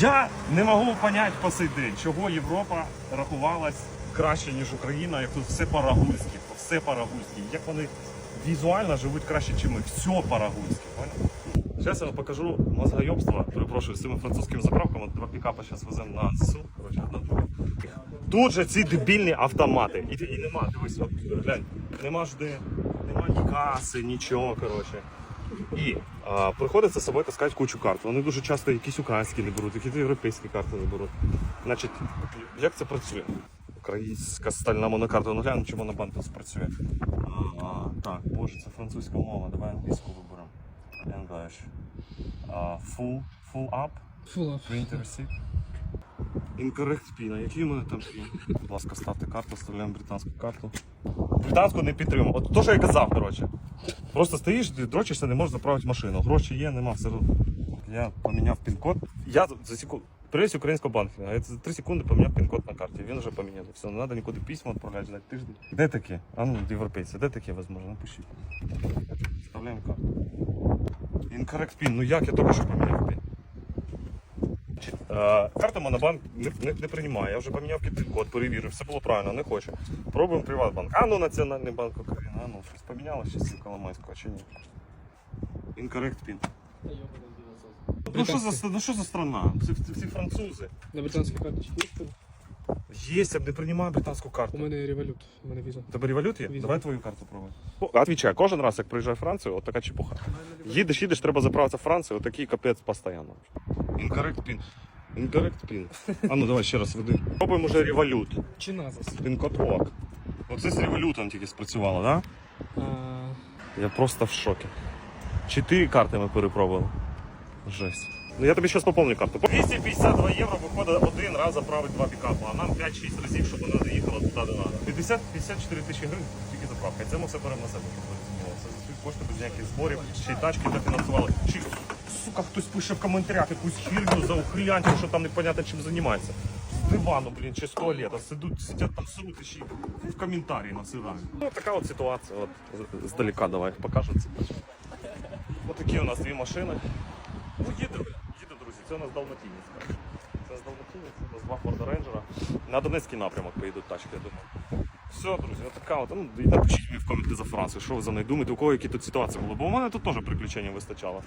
Я не можу поняти по сей день, чого Європа рахувалась краще, ніж Україна, як тут все по-рагульськи, все по-рагульськи. Як вони візуально живуть краще, ніж ми. Все по-рагульськи. Зараз я вам покажу мозгойобство, перепрошую, з цими французькими заправками. Два пікапа зараз веземо на ЗСУ. Коротше, одна друга. Тут же ці дебільні автомати. І, і нема, дивись, от, глянь, нема ж де, нема ні каси, нічого, коротше. І а, приходиться з собою таскати кучу карт. Вони дуже часто якісь українські не беруть, якісь європейські карти не беруть. Значить, як це працює? Українська стальна монокарта. Ну глянемо, чи монобанк тут спрацює. А, так, боже, це французька мова. Давай англійську виберемо. English. А, full, full up. Full up. Print receipt. Incorrect PIN. А який у мене там PIN? Будь ласка, ставте карту, вставляємо британську карту. Британську не підтримую. От то, що я казав, коротше. Просто стоїш, дрочишся, не можеш заправити машину. Гроші є, нема, все одно. Я поміняв пін-код. Я за- секунду. Привіз українського банку. Я за 3 секунди поміняв пін-код на карті. Він вже поміняв. Все, не треба нікуди письма відправляти, ждати тиждень. Де таке? А ну, європейці, де таке можливо? Напишіть. Вставляємо карту. Incorrect PIN. Ну як я тільки що поміняв PIN? Е, Карта Монобанк не, не, не приймає. Я вже поміняв код, перевірив, все було правильно, не хоче. Пробуємо Приватбанк. А ну Національний банк України. А ну щось помінялося ще з Коломойського чи ні? Incorrect PIN. Ну що за, ну, що за страна? Всі, всі, всі французи. На британській карточці є? Я б не приймаю британську У карту. мене револют, у мене віза. У тебе револют є? Віза. Давай твою карту пробуй. Отвічай, кожен раз, як приїжджаю в Францію, от така чепуха. Їдеш, їдеш, треба заправитися в Францію, отакий капець постійно. Incorrect PIN. Incorrect PIN. А ну давай ще раз веди. Пробуємо вже револют. Чи назас? Пін-код ок. Оце з револютом тільки спрацювало, так? А, Да? Я просто в шокі. Чотири карти ми перепробували. Жесть. Ну я тобі зараз поповню карту. 252 євро виходить один раз заправити два пікапа, а нам 5-6 разів, щоб вона доїхала туди, де треба. 50 54 тисячі гривень тільки заправка. І це ми все беремо на себе. Це за свої кошти без ніяких зборів, ще й тачки дофінансували. Чи, сука, хтось пише в коментарях якусь хірню за ухилянтів, що там непонятно чим займається. З дивану, блін, чи з туалета, сидуть, сидять там сруть і ще в коментарі насирають. Ну, така от ситуація, от з- здалека давай покажу це. Ось такі у нас дві машини. Ну, їде, їде, друзі, це у нас Далматинець. Це у нас Далматинець, у нас два Форда Рейнджера. На Донецький напрямок поїдуть тачки, я думаю. Все, друзі, от така от. Ну, і напишіть мені в коменти за Францію, що ви за нею думаєте, у кого які тут ситуації були. Бо у мене тут теж приключень вистачало.